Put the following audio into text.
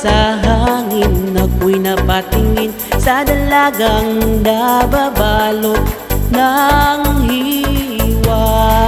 sa hangin Ako'y napatingin sa dalagang nababalot ng hiwa.